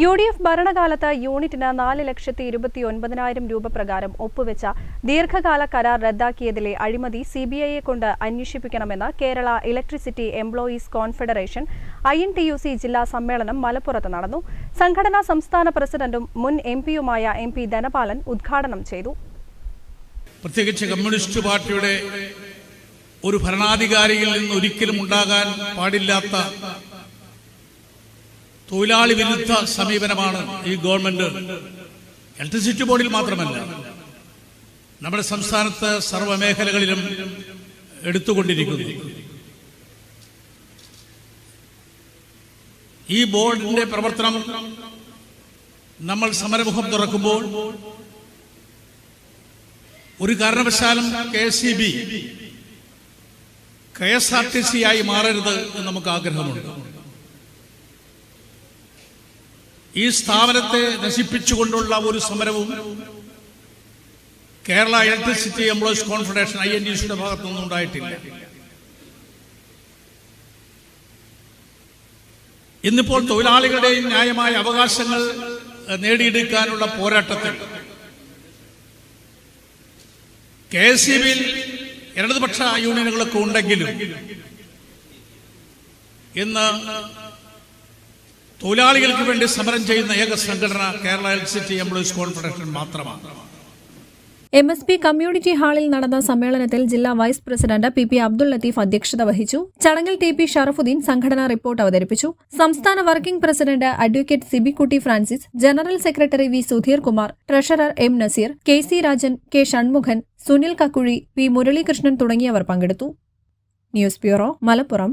U D F ഭരണകാലത്ത് യൂണിറ്റിന് നാല് ലക്ഷത്തി ഇരുപത്തി ഒൻപതിനായിരം രൂപ പ്രകാരം ഒപ്പുവെച്ച ദീർഘകാല കരാർ റദ്ദാക്കിയതിലെ അഴിമതി സി ബി ഐയെ കൊണ്ട് അന്വേഷിപ്പിക്കണമെന്ന് Kerala electricity employees confederation I N T U C ജില്ലാ സമ്മേളനം മലപ്പുറത്ത് നടന്നു. സംഘടനാ സംസ്ഥാന പ്രസിഡന്റും മുൻ എം പിയുമായ എം പി ധനപാലൻ ഉദ്ഘാടനം ചെയ്തു. പ്രത്യേകിച്ച് കമ്മ്യൂണിസ്റ്റ് പാർട്ടിയുടെ ഒരു ഭരണാധികാരിയിൽ നിന്ന് ഒരിക്കലും ഉണ്ടാകാൻ പാടില്ലാത്ത തൊഴിലാളി വിരുദ്ധ സമീപനമാണ് ഈ ഗവൺമെന്റ്. ഇലക്ട്രിസിറ്റി ബോർഡിൽ മാത്രമല്ല നമ്മുടെ സംസ്ഥാനത്ത് സർവമേഖലകളിലും എടുത്തുകൊണ്ടിരിക്കുന്നു. ഈ ബോർഡിന്റെ പ്രവർത്തനം നമ്മൾ സമരമുഖം തുറക്കുമ്പോൾ ഒരു കാരണവശാലും K C B K S R T C ആയി മാറരുത് എന്ന് നമുക്ക് ആഗ്രഹമുണ്ട്. ഈ സ്ഥാപനത്തെ നശിപ്പിച്ചുകൊണ്ടുള്ള ഒരു സമരവും Kerala electricity employees confederation I N D സിയുടെ ഭാഗത്തുനിന്നും ഉണ്ടായിട്ടില്ല. ഇന്നിപ്പോൾ തൊഴിലാളികളുടെയും ന്യായമായ അവകാശങ്ങൾ നേടിയെടുക്കാനുള്ള പോരാട്ടത്തിൽ കെ എസ് സി ബിയിൽ ഇടതുപക്ഷ യൂണിയനുകളൊക്കെ ഉണ്ടെങ്കിലും ഇന്ന് തൊഴിലാളികൾക്ക് വേണ്ടി സമരം ചെയ്യുന്ന ഏക സംഘടന കേരള ഇലക്ട്രിസിറ്റി എംപ്ലോയീസ് കോൺഫെഡറേഷൻ മാത്രമാണ്. എം എസ് പി കമ്മ്യൂണിറ്റി ഹാളിൽ നടന്ന സമ്മേളനത്തിൽ ജില്ലാ vice president P P Abdul Latheef അധ്യക്ഷത വഹിച്ചു. ചടങ്ങിൽ ടി പി ഷറഫുദ്ദീൻ സംഘടനാ റിപ്പോർട്ട് അവതരിപ്പിച്ചു. സംസ്ഥാന working president advocate Sibikutty Francis general secretary V Sudheer Kumar treasurer M Nazeer K C Rajan K Shanmughan Sunil Kakkuzhi P Muralikrishnan തുടങ്ങിയവർ പങ്കെടുത്തു. News bureau Malappuram.